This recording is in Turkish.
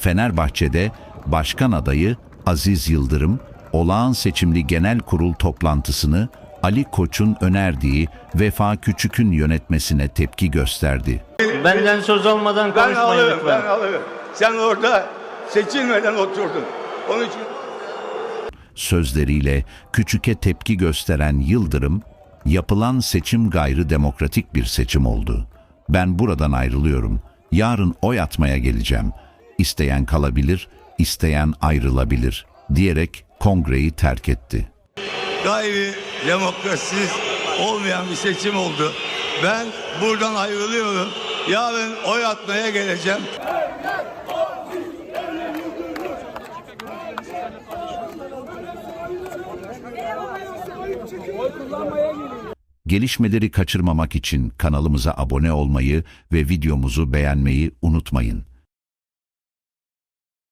Fenerbahçe'de başkan adayı Aziz Yıldırım, olağan seçimli genel kurul toplantısını Ali Koç'un önerdiği Vefa Küçük'ün yönetmesine tepki gösterdi. Benden söz olmadan Ben konuşmayın alırım, lütfen. ben alırım. Sen orada seçilmeden oturdun. Onun için Sözleriyle Küçük'e tepki gösteren Yıldırım, yapılan seçim gayri demokratik bir seçim oldu. Ben buradan ayrılıyorum. Yarın oy atmaya geleceğim. İsteyen kalabilir, isteyen ayrılabilir diyerek kongreyi terk etti. gayri demokrasiz olmayan bir seçim oldu. Ben buradan ayrılıyorum. Yarın oy atmaya geleceğim. Gelişmeleri kaçırmamak için kanalımıza abone olmayı ve videomuzu beğenmeyi unutmayın.